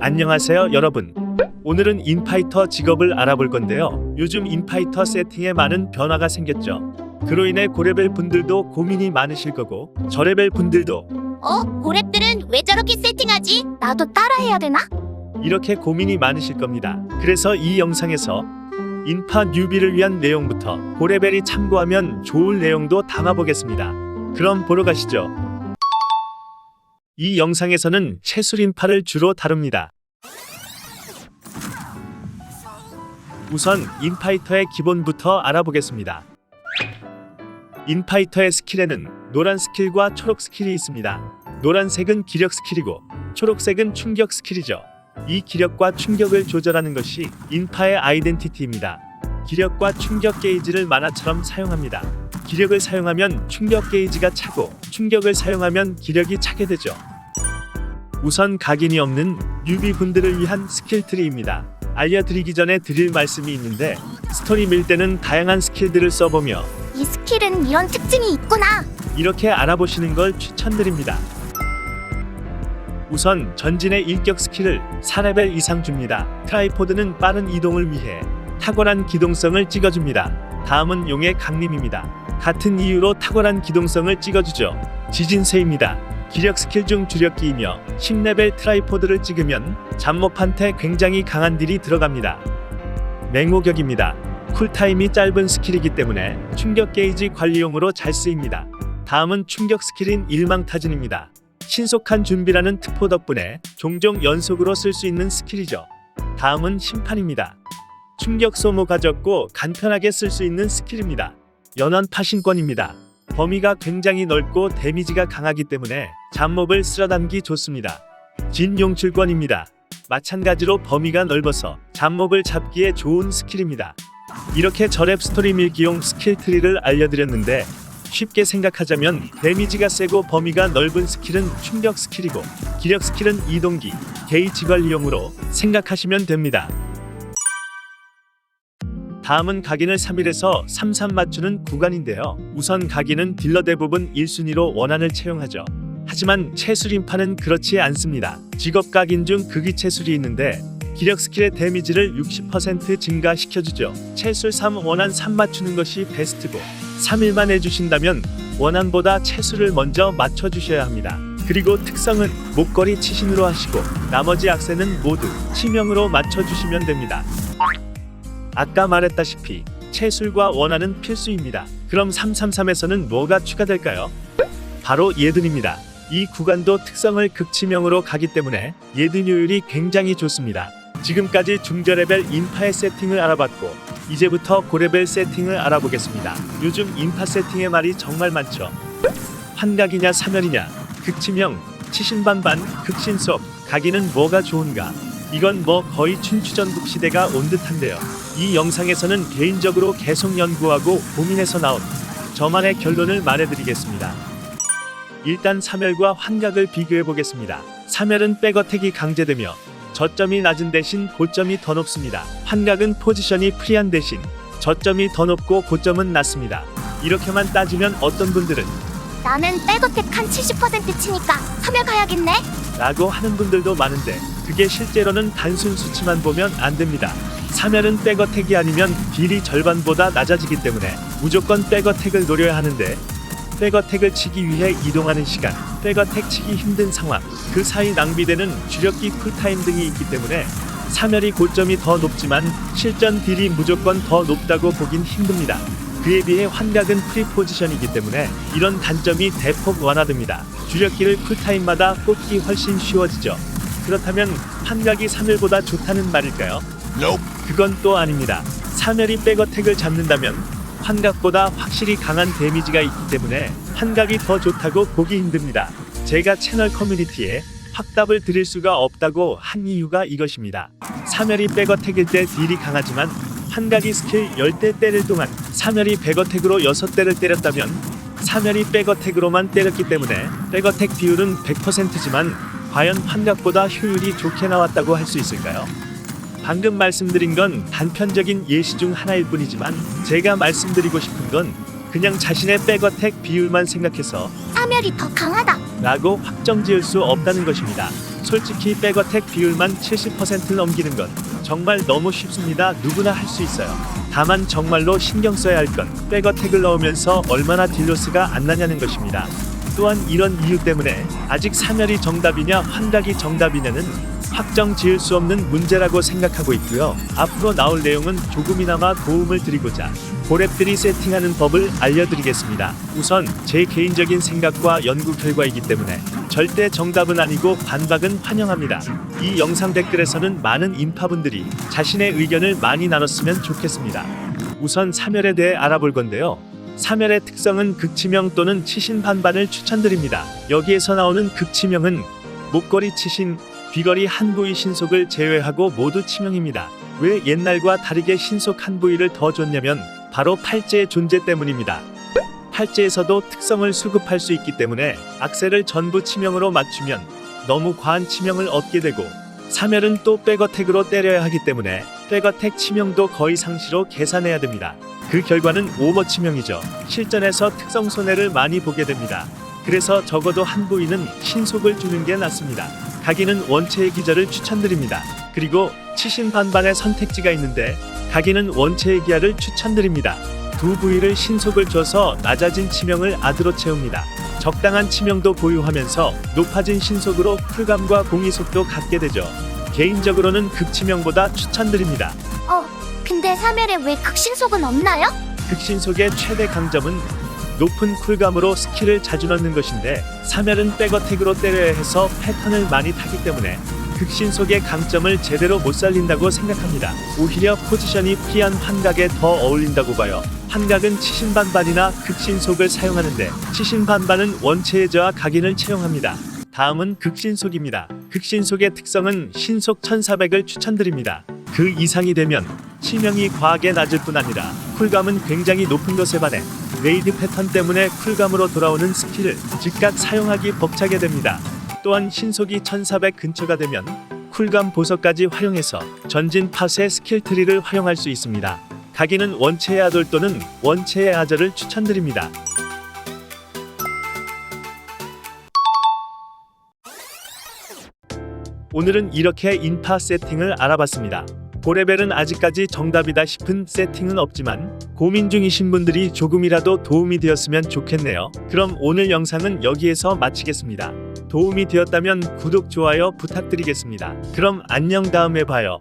안녕하세요 여러분. 오늘은 인파이터 직업을 알아볼 건데요. 요즘 인파이터 세팅에 많은 변화가 생겼죠. 그로 인해 고레벨 분들도 고민이 많으실 거고 저레벨 분들도. 어? 고랩들은 왜 저렇게 세팅하지? 나도 따라해야 되나? 이렇게 고민이 많으실 겁니다. 그래서 이 영상에서 인파 뉴비를 위한 내용부터 고레벨이 참고하면 좋을 내용도 담아보겠습니다. 그럼 보러 가시죠 이 영상에서는 채술 인파를 주로 다룹니다 우선 인파이터의 기본부터 알아보겠습니다. 인파이터의 스킬에는 노란 스킬과 초록 스킬이 있습니다. 노란색은 기력 스킬이고 초록색은 충격 스킬이죠. 이 기력과 충격을 조절하는 것이 인파의 아이덴티티입니다. 기력과 충격 게이지를 만화처럼 사용합니다. 기력을 사용하면 충격 게이지가 차고 충격을 사용하면 기력이 차게 되죠. 우선 각인이 없는 뉴비 분들을 위한 스킬 트리입니다. 알려드리기 전에 드릴 말씀이 있는데 스토리 밀 때는 다양한 스킬들을 써보며 이 스킬은 이런 특징이 있구나. 이렇게 알아보시는 걸 추천드립니다. 우선 전진의 일격 스킬을 4레벨 이상 줍니다. 트라이포드는 빠른 이동을 위해 탁월한 기동성을 찍어줍니다. 다음은 용의 강림입니다. 같은 이유로 탁월한 기동성을 찍어주죠. 지진세입니다. 기력 스킬 중 주력기이며 10레벨 트라이포드를 찍으면 잡목한테 굉장히 강한 딜이 들어갑니다. 맹호격입니다. 쿨타임이 짧은 스킬이기 때문에 충격 게이지 관리용으로 잘 쓰입니다. 다음은 충격 스킬인 일망타진입니다. 신속한 준비라는 특포 덕분에 종종 연속으로 쓸 수 있는 스킬이죠. 다음은 심판입니다. 충격 소모가 적고 간편하게 쓸 수 있는 스킬입니다. 연원 파신권입니다. 범위가 굉장히 넓고 데미지가 강하기 때문에 잡몹을 쓸어담기 좋습니다. 진용출권입니다. 마찬가지로 범위가 넓어서 잡몹을 잡기에 좋은 스킬입니다. 이렇게 저랩 스토리 밀기용 스킬 트리를 알려드렸는데 쉽게 생각하자면 데미지가 세고 범위가 넓은 스킬은 충격 스킬이고 기력 스킬은 이동기, 게이지 관리용으로 생각하시면 됩니다. 다음은 각인을 3일에서 33 맞추는 구간인데요. 우선 각인은 딜러 대부분 1순위로 원한을 채용하죠. 하지만 채술인파는 그렇지 않습니다. 직업 각인 중 극이 채술이 있는데 기력 스킬의 데미지를 60% 증가시켜주죠. 채술 3 원한 3 맞추는 것이 베스트고 3일만 해주신다면 원한보다 채술을 먼저 맞춰주셔야 합니다. 그리고 특성은 목걸이 치신으로 하시고 나머지 악세는 모두 치명으로 맞춰주시면 됩니다. 아까 말했다시피 채술과 원한은 필수입니다. 그럼 333에서는 뭐가 추가될까요? 바로 예든입니다. 이 구간도 특성을 극치명으로 가기 때문에 예든효율이 굉장히 좋습니다. 지금까지 중저레벨 인파의 세팅을 알아봤고 이제부터 고레벨 세팅을 알아보겠습니다. 요즘 인파 세팅의 말이 정말 많죠. 환각이냐 사멸이냐 극치명 치신반반 극신속 각이는 뭐가 좋은가 이건 뭐 거의 춘추전국 시대가 온 듯한데요. 이 영상에서는 개인적으로 계속 연구하고 고민해서 나온 저만의 결론을 말해드리겠습니다. 일단 사멸과 환각을 비교해 보겠습니다. 사멸은 백어택이 강제되며 저점이 낮은 대신 고점이 더 높습니다. 환각은 포지션이 프리한 대신 저점이 더 높고 고점은 낮습니다. 이렇게만 따지면 어떤 분들은 나는 백어택 한 70% 치니까 사멸 가야겠네. 라고 하는 분들도 많은데 그게 실제로는 단순 수치만 보면 안 됩니다. 사멸은 백어택이 아니면 딜이 절반보다 낮아지기 때문에 무조건 백어택을 노려야 하는데 백어택을 치기 위해 이동하는 시간, 백어택 치기 힘든 상황, 그 사이 낭비되는 주력기 쿨타임 등이 있기 때문에 사멸이 고점이 더 높지만 실전 딜이 무조건 더 높다고 보긴 힘듭니다. 그에 비해 환각은 프리 포지션이기 때문에 이런 단점이 대폭 완화됩니다. 주력기를 쿨타임마다 꽂기 훨씬 쉬워지죠. 그렇다면 환각이 3일보다 좋다는 말일까요? 그건 또 아닙니다. 사멸이 백어택을 잡는다면 환각보다 확실히 강한 데미지가 있기 때문에 환각이 더 좋다고 보기 힘듭니다. 제가 채널 커뮤니티에 확답을 드릴 수가 없다고 한 이유가 이것입니다. 사멸이 백어택일 때 딜이 강하지만 환각이 스킬 10대 때릴 동안 사멸이 백어택으로 6대를 때렸다면 사멸이 백어택으로만 때렸기 때문에 백어택 비율은 100%지만 과연 환각보다 효율이 좋게 나왔다고 할 수 있을까요? 방금 말씀드린 건 단편적인 예시 중 하나일 뿐이지만 제가 말씀드리고 싶은 건 그냥 자신의 백어택 비율만 생각해서 사멸이 더 강하다. 라고 확정 지을 수 없다는 것입니다. 솔직히 백어택 비율만 70% 넘기는 건 정말 너무 쉽습니다. 누구나 할 수 있어요. 다만 정말로 신경 써야 할 건 백어택을 넣으면서 얼마나 딜로스가 안 나냐는 것입니다. 또한 이런 이유 때문에 아직 사멸이 정답이냐 환각이 정답이냐는 확정 지을 수 없는 문제라고 생각하고 있고요. 앞으로 나올 내용은 조금이나마 도움을 드리고자 고랩들이 세팅하는 법을 알려드리겠습니다. 우선 제 개인적인 생각과 연구 결과이기 때문에 절대 정답은 아니고 반박은 환영합니다. 이 영상 댓글에서는 많은 인파분들이 자신의 의견을 많이 나눴으면 좋겠습니다. 우선 사멸에 대해 알아볼 건데요. 사멸의 특성은 극치명 또는 치신 반반을 추천드립니다. 여기에서 나오는 극치명은 목걸이 치신, 귀걸이 한 부위 신속을 제외하고 모두 치명입니다. 왜 옛날과 다르게 신속 한 부위를 더 줬냐면 바로 팔재의 존재 때문입니다. 팔재에서도 특성을 수급할 수 있기 때문에 악셀을 전부 치명으로 맞추면 너무 과한 치명을 얻게 되고 사멸은 또 백어택으로 때려야 하기 때문에 백어택 치명도 거의 상시로 계산해야 됩니다. 그 결과는 오버 치명이죠. 실전에서 특성 손해를 많이 보게 됩니다. 그래서 적어도 한 부위는 신속을 주는 게 낫습니다. 가기는 원체의 기절을 추천드립니다. 그리고 치신 반반의 선택지가 있는데 가기는 원체의 기아를 추천드립니다. 두 부위를 신속을 줘서 낮아진 치명을 아드로 채웁니다. 적당한 치명도 보유하면서 높아진 신속으로 쿨감과 공이 속도 갖게 되죠. 개인적으로는 극치명보다 추천드립니다. 어, 근데 사멸에 왜 극신속은 없나요? 극신속의 최대 강점은 높은 쿨감으로 스킬을 자주 넣는 것인데 사멸은 백어택으로 때려야 해서 패턴을 많이 타기 때문에 극신속의 강점을 제대로 못 살린다고 생각합니다. 오히려 포지션이 피한 환각에 더 어울린다고 봐요. 환각은 치신반반이나 극신속을 사용하는데 치신반반은 원체의 저하 각인을 채용합니다. 다음은 극신속입니다. 극신속의 특성은 신속 1400을 추천드립니다. 그 이상이 되면 치명이 과하게 낮을 뿐 아니라 쿨감은 굉장히 높은 것에 반해 레이드 패턴 때문에 쿨감으로 돌아오는 스킬을 즉각 사용하기 벅차게 됩니다. 또한 신속이 1400 근처가 되면 쿨감 보석까지 활용해서 전진 팟의 스킬 트리를 활용할 수 있습니다. 가기는 원체의 아돌 또는 원체의 아저를 추천드립니다. 오늘은 이렇게 인파 세팅을 알아봤습니다. 고레벨은 아직까지 정답이다 싶은 세팅은 없지만 고민 중이신 분들이 조금이라도 도움이 되었으면 좋겠네요. 그럼 오늘 영상은 여기에서 마치겠습니다. 도움이 되었다면 구독, 좋아요 부탁드리겠습니다. 그럼 안녕 다음에 봐요.